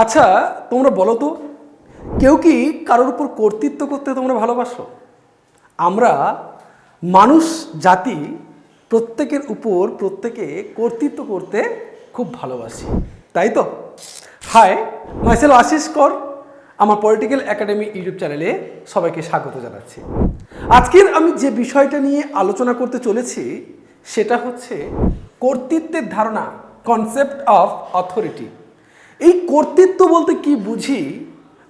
আচ্ছা তোমরা বলো তো, কেউ কি কারোর উপর কর্তৃত্ব করতে তোমরা ভালোবাসো? আমরা মানুষ, জাতি প্রত্যেকের উপর প্রত্যেকে কর্তৃত্ব করতে খুব ভালোবাসি, তাই তো? হাই মাইসেল আশিস কর আমার পলিটিক্যাল একাডেমি ইউটিউব চ্যানেলে সবাইকে স্বাগত জানাচ্ছি। আজকের আমি যে বিষয়টা নিয়ে আলোচনা করতে চলেছি, সেটা হচ্ছে কর্তৃত্বের ধারণা কনসেপ্ট অফ অথরিটি এই কর্তৃত্ব বলতে কি বুঝি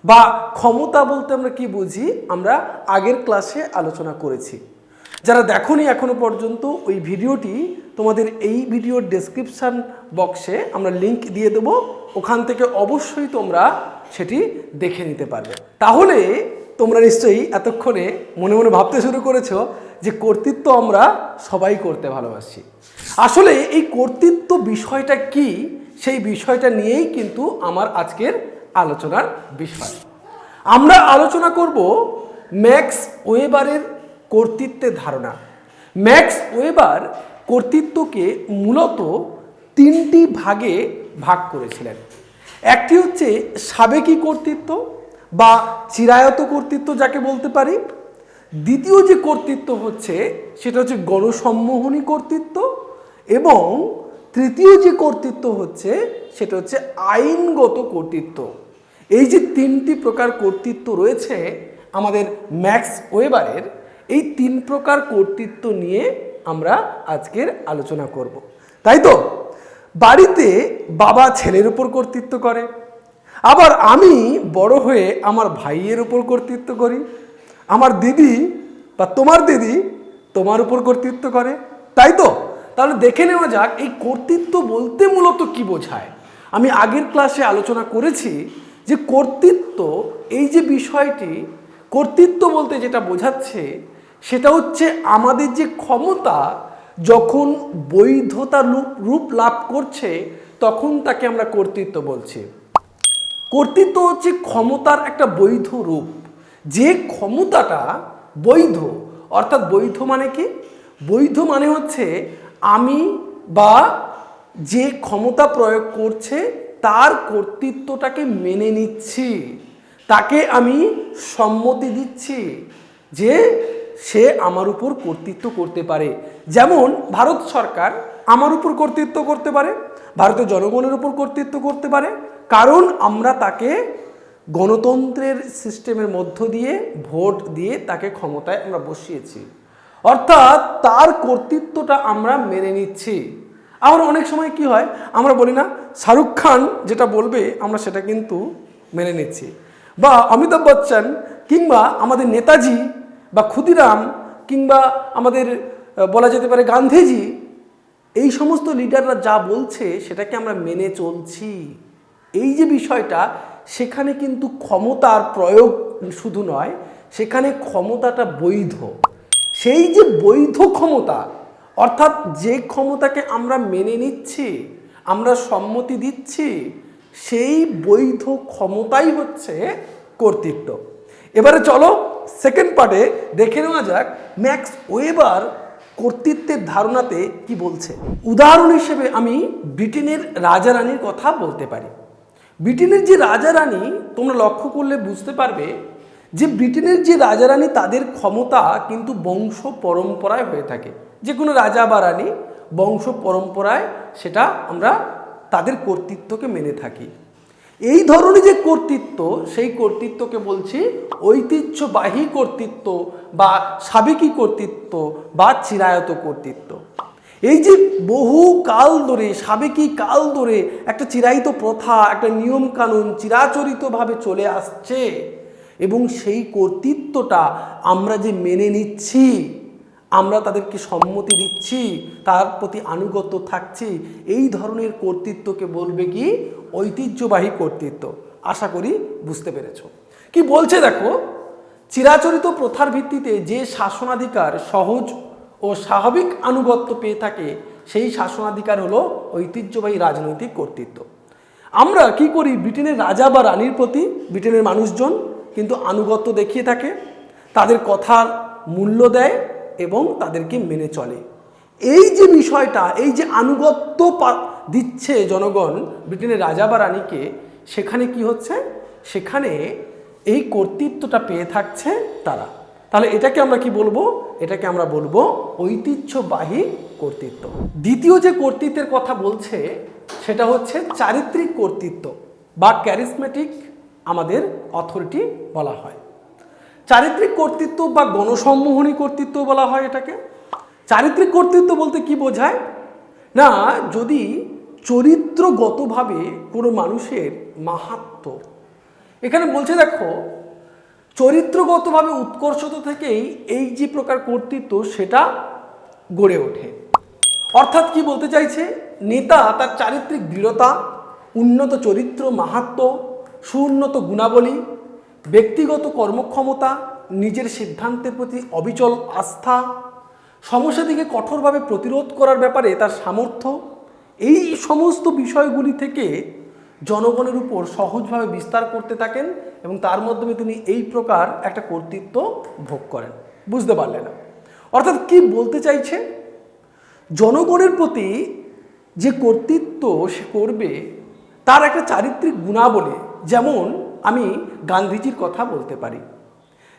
বা ক্ষমতা বলতে আমরা কি বুঝি, আমরা আগের ক্লাসে আলোচনা করেছি। যারা দেখোনি এখনও পর্যন্ত, ওই ভিডিওটি তোমাদের এই ভিডিওর ডেসক্রিপশন বক্সে আমরা লিংক দিয়ে দেব। ওখান থেকে অবশ্যই তোমরা সেটি দেখে নিতে পারবে। তাহলে তোমরা নিশ্চয়ই এতক্ষণে মনে মনে ভাবতে শুরু করেছ যে কর্তৃত্ব আমরা সবাই করতে ভালোবাসি। আসলে এই কর্তৃত্ব বিষয়টা কি সেই বিষয়টা নিয়েই কিন্তু আমার আজকের আলোচনার বিষয়। আমরা আলোচনা করব ম্যাক্স ওয়েবারের কর্তৃত্বের ধারণা। ম্যাক্স ওয়েবার কর্তৃত্বকে মূলত তিনটি ভাগে ভাগ করেছিলেন। একটি হচ্ছে সাবেকি কর্তৃত্ব বা চিরায়ত কর্তৃত্ব যাকে বলতে পারি। দ্বিতীয় যে কর্তৃত্ব হচ্ছে সেটা হচ্ছে গণসম্মোহনী কর্তৃত্ব এবং তৃতীয় যে কর্তৃত্ব হচ্ছে, সেটা হচ্ছে আইনগত কর্তৃত্ব। এই যে তিনটি প্রকার কর্তৃত্ব রয়েছে আমাদের ম্যাক্স ওয়েবারের, এই তিন প্রকার কর্তৃত্ব নিয়ে আমরা আজকের আলোচনা করব। তাই তো? বাড়িতে বাবা ছেলের উপর কর্তৃত্ব করে, আবার আমি বড় হয়ে আমার ভাইয়ের উপর কর্তৃত্ব করি, আমার দিদি বা তোমার দিদি তোমার উপর কর্তৃত্ব করে, তাই তো? তাহলে দেখে নেওয়া যাক এই কর্তৃত্ব বলতে মূলত কি বোঝায়। আমি আগের ক্লাসে আলোচনা করেছি যে কর্তৃত্ব, এই যে বিষয়টি, কর্তৃত্ব বলতে যেটা বোঝাচ্ছে, সেটা হচ্ছে আমাদের যে ক্ষমতা, যখন বৈধতা রূপ রূপ লাভ করছে, তখন তাকে আমরা কর্তৃত্ব বলছি। কর্তৃত্ব হচ্ছে ক্ষমতার একটা বৈধ রূপ। যে ক্ষমতাটা বৈধ, অর্থাৎ বৈধ মানে কি? বৈধ মানে হচ্ছে আমি বা যে ক্ষমতা প্রয়োগ করছে, তার কর্তৃত্বটাকে মেনে নিচ্ছি। তাকে আমি সম্মতি দিচ্ছি যে সে আমার উপর কর্তৃত্ব করতে পারে। যেমন ভারত সরকার আমার উপর কর্তৃত্ব করতে পারে ভারতের জনগণের উপর কর্তৃত্ব করতে পারে। কারণ আমরা তাকে গণতন্ত্রের সিস্টেমের মধ্য দিয়ে, ভোট দিয়ে তাকে ক্ষমতায় আমরা বসিয়েছি। অর্থাৎ তার কর্তৃত্বটা আমরা মেনে নিচ্ছি। আবার অনেক সময় কি হয়, আমরা বলি না, শাহরুখ খান যেটা বলবে, আমরা সেটা কিন্তু মেনে নিচ্ছি। বা অমিতাভ বচ্চন কিংবা আমাদের নেতাজি বা ক্ষুদিরাম কিংবা আমাদের বলা যেতে পারে গান্ধীজি, এই সমস্ত লিডাররা যা বলছে, সেটাকে আমরা মেনে চলছি। এই যে বিষয়টা, সেখানে কিন্তু ক্ষমতার প্রয়োগ শুধু নয়, সেখানে ক্ষমতাটা বৈধ। সেই যে বৈধ ক্ষমতা, অর্থাৎ যে ক্ষমতাকে আমরা মেনে নিচ্ছি, আমরা সম্মতি দিচ্ছি, সেই বৈধ ক্ষমতাই হচ্ছে কর্তৃত্ব। এবারে চলো সেকেন্ড পার্টে দেখে নেওয়া যাক ম্যাক্স ওয়েবার কর্তৃত্বের ধারণাতে কি বলছে। উদাহরণ হিসেবে আমি ব্রিটেনের রাজা রানীর কথা বলতে পারি। ব্রিটেনের যে রাজা রানী তোমরা লক্ষ্য করলে বুঝতে পারবে যে ব্রিটেনের যে রাজা রানী তাদের ক্ষমতা কিন্তু বংশ পরম্পরায় হয়ে থাকে। যে কোনো রাজা বা রানী বংশ পরম্পরায় সেটা আমরা তাদের কর্তৃত্বকে মেনে থাকি। এই ধরনের যে কর্তৃত্ব, সেই কর্তৃত্বকে বলছি ঐতিহ্যবাহী কর্তৃত্ব বা সাবেকি কর্তৃত্ব বা চিরায়ত কর্তৃত্ব। এই যে বহু কাল ধরে, সাবেকি কাল ধরে একটা চিরায়িত প্রথা, একটা নিয়মকানুন চিরাচরিতভাবে চলে আসছে এবং সেই কর্তৃত্বটা আমরা যে মেনে নিচ্ছি, আমরা তাদেরকে সম্মতি দিচ্ছি, তার প্রতি আনুগত্য থাকছি, এই ধরনের কর্তৃত্বকে বলবে কি? ঐতিহ্যবাহী কর্তৃত্ব। আশা করি বুঝতে পেরেছ। কি বলছে দেখো? চিরাচরিত প্রথার ভিত্তিতে যে শাসনাধিকার সহজ ও স্বাভাবিক আনুগত্য পেয়ে থাকে, সেই শাসনাধিকার হলো ঐতিহ্যবাহী রাজনৈতিক কর্তৃত্ব। আমরা কি করি? ব্রিটেনের রাজা বা রানীর প্রতি, ব্রিটেনের মানুষজন কিন্তু আনুগত্য দেখিয়ে থাকে, তাদের কথার মূল্য দেয় এবং তাদেরকে মেনে চলে। এই যে বিষয়টা, এই যে আনুগত্য দিচ্ছে জনগণ, ব্রিটেনের রাজা বা রানীকে সেখানে কি হচ্ছে? সেখানে এই কর্তৃত্বটা পেয়ে থাকছে তারা। তাহলে এটাকে আমরা কি বলব? এটাকে আমরা বলব ঐতিহ্যবাহী কর্তৃত্ব। দ্বিতীয় যে কর্তৃত্বের কথা বলছে, সেটা হচ্ছে চারিত্রিক কর্তৃত্ব বা ক্যারিসমেটিক আমাদের অথরিটি বলা হয়। চারিত্রিক কর্তৃত্ব বা গণসম্মোহনী কর্তৃত্ব বলা হয় এটাকে। চারিত্রিক কর্তৃত্ব বলতে কি বোঝায়? না, যদি চরিত্রগতভাবে কোনো মানুষের মাহাত্ম, এখানে বলছে দেখো, চরিত্রগতভাবে উৎকর্ষতা থেকেই এই যে প্রকার কর্তৃত্ব, সেটা গড়ে ওঠে। অর্থাৎ কি বলতে চাইছে? নেতা তার চারিত্রিক দৃঢ়তা, উন্নত চরিত্র, মাহাত্ম সুউন্নত গুণাবলী, ব্যক্তিগত কর্মক্ষমতা, নিজের সিদ্ধান্তের প্রতি অবিচল আস্থা সমস্যাদিকে কঠোরভাবে প্রতিরোধ করার ব্যাপারে তার সামর্থ্য, এই সমস্ত বিষয়গুলি থেকে জনগণের উপর সহজভাবে বিস্তার করতে থাকেন এবং তার মাধ্যমে তিনি এই প্রকার একটা কর্তৃত্ব ভোগ করেন। বুঝতে পারলেন? না অর্থাৎ কি বলতে চাইছে? জনগণের প্রতি যে কর্তৃত্ব সে করবে, তার একটা চারিত্রিক গুণাবলী যেমন আমি গান্ধীজির কথা বলতে পারি,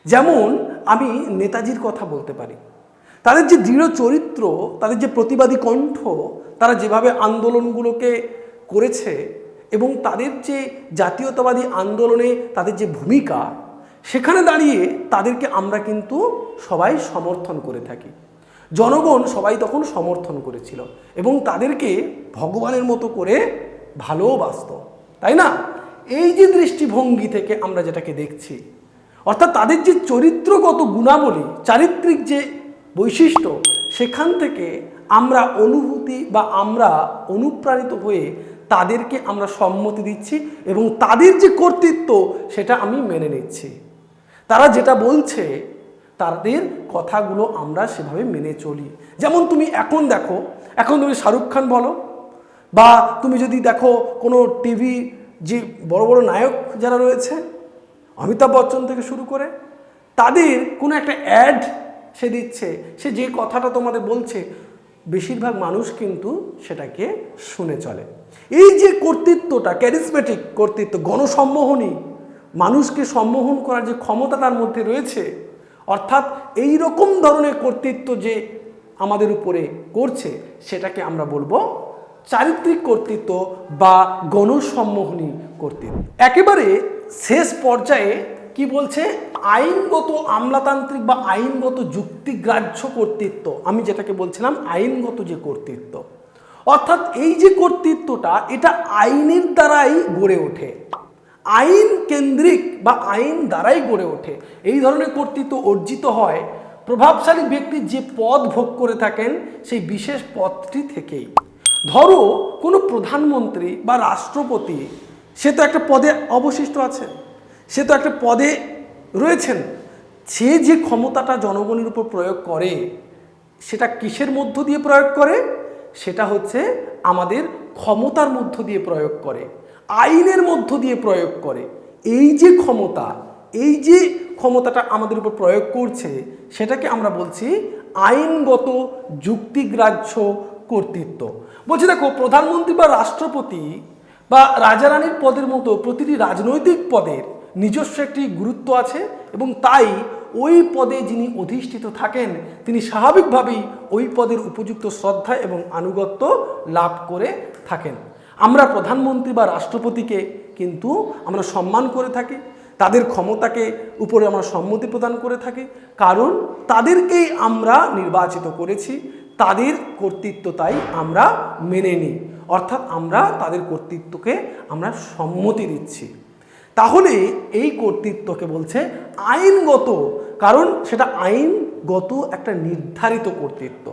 যেমন আমি নেতাজির কথা বলতে পারি। তাদের যে দৃঢ় চরিত্র, তাদের যে প্রতিবাদী কণ্ঠ, তারা যেভাবে আন্দোলনগুলোকে করেছে এবং তাদের যে জাতীয়তাবাদী আন্দোলনে তাদের যে ভূমিকা, সেখানে দাঁড়িয়ে তাদেরকে আমরা কিন্তু সবাই সমর্থন করে থাকি। জনগণ সবাই তখন সমর্থন করেছিল এবং তাদেরকে ভগবানের মতো করে ভালোবাসত, তাই না? এই যে দৃষ্টিভঙ্গি থেকে আমরা যেটাকে দেখছি, অর্থাৎ তাদের যে চরিত্রগত গুণাবলী, চারিত্রিক যে বৈশিষ্ট্য, সেখান থেকে আমরা অনুভূতি বা আমরা অনুপ্রাণিত হয়ে তাদেরকে আমরা সম্মতি দিচ্ছি এবং তাদের যে কর্তৃত্ব, সেটা আমি মেনে নিচ্ছি। তারা যেটা বলছে, তাদের কথাগুলো আমরা সেভাবে মেনে চলি। যেমন তুমি এখন দেখো, এখন তুমি শাহরুখ খান বলো, বা তুমি যদি দেখো কোনো টিভি যে বড় বড় নায়ক যারা রয়েছে, অমিতাভ বচ্চন থেকে শুরু করে, তাদের কোনো একটা অ্যাড সে দিচ্ছে, সে যে কথাটা তোমাদের বলছে, বেশিরভাগ মানুষ কিন্তু সেটাকে শুনে চলে। এই যে কর্তৃত্বটা ক্যারিসমেটিক কর্তৃত্ব, গণসম্মোহনী, মানুষকে সম্মোহন করার যে ক্ষমতা তার মধ্যে রয়েছে, অর্থাৎ এই রকম ধরনের কর্তৃত্ব যে আমাদের উপরে করছে, সেটাকে আমরা বলব চারিত্রিক কর্তৃত্ব বা গণসম্মোহনী কর্তৃত্ব। একেবারে শেষ পর্যায়ে কি বলছে? আইনগত আমলাতান্ত্রিক বা আইনগত যুক্তিগ্রাহ্য কর্তৃত্ব। আমি যেটাকে বলছিলাম, আইনগত যে কর্তৃত্ব। অর্থাৎ এই যে কর্তৃত্বটা, এটা আইনের দ্বারাই গড়ে ওঠে। আইন কেন্দ্রিক বা আইন দ্বারাই গড়ে ওঠে। এই ধরনের কর্তৃত্ব অর্জিত হয় প্রভাবশালী ব্যক্তি যে পদ ভোগ করে থাকেন, সেই বিশেষ পদটি থেকেই। ধরো, কোনো প্রধানমন্ত্রী বা রাষ্ট্রপতি, সে তো একটা পদে অবশিষ্ট আছে সে তো একটা পদে রয়েছেন, সে যে ক্ষমতাটা জনগণের উপর প্রয়োগ করে, সেটা কিসের মধ্য দিয়ে প্রয়োগ করে? সেটা হচ্ছে আমাদের ক্ষমতার মধ্য দিয়ে প্রয়োগ করে, আইনের মধ্য দিয়ে প্রয়োগ করে। এই যে ক্ষমতা, এই যে ক্ষমতাটা আমাদের উপর প্রয়োগ করছে, সেটাকে আমরা বলছি আইনগত যুক্তিগ্রাহ্য কর্তৃত্ব। বলছি দেখো, প্রধানমন্ত্রী বা রাষ্ট্রপতি বা রাজারানীর পদের মতো প্রতিটি রাজনৈতিক পদের নিজস্ব একটি গুরুত্ব আছে এবং তাই ওই পদে যিনি অধিষ্ঠিত থাকেন, তিনি স্বাভাবিকভাবেই ওই পদের উপযুক্ত শ্রদ্ধা এবং আনুগত্য লাভ করে থাকেন। আমরা প্রধানমন্ত্রী বা রাষ্ট্রপতিকে কিন্তু আমরা সম্মান করে থাকি, তাদের ক্ষমতাকে উপরে আমরা সম্মতি প্রদান করে থাকি, কারণ তাদেরকেই আমরা নির্বাচিত করেছি তাদের কর্তৃত্ব তাই আমরা মেনে নিই। অর্থাৎ আমরা তাদের কর্তৃত্বকে আমরা সম্মতি দিচ্ছি। তাহলে এই কর্তৃত্বকে বলছে আইনগত, কারণ সেটা আইনগত একটা নির্ধারিত কর্তৃত্ব।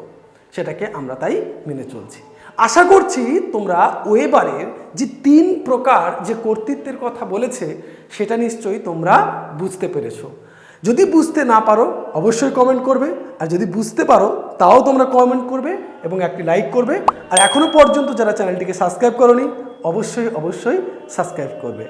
সেটাকে আমরা তাই মেনে চলছি। আশা করছি তোমরা ওয়েবারের যে তিন প্রকার যে কর্তৃত্বের কথা বলেছে, সেটা নিশ্চয়ই তোমরা বুঝতে পেরেছ। যদি বুঝতে না পারো, অবশ্যই কমেন্ট করবে। আর যদি বুঝতে পারো, তাও তোমরা কমেন্ট করবে এবং একটি লাইক করবে। আর এখনও পর্যন্ত যারা চ্যানেলটিকে সাবস্ক্রাইব করনি, অবশ্যই অবশ্যই সাবস্ক্রাইব করবে।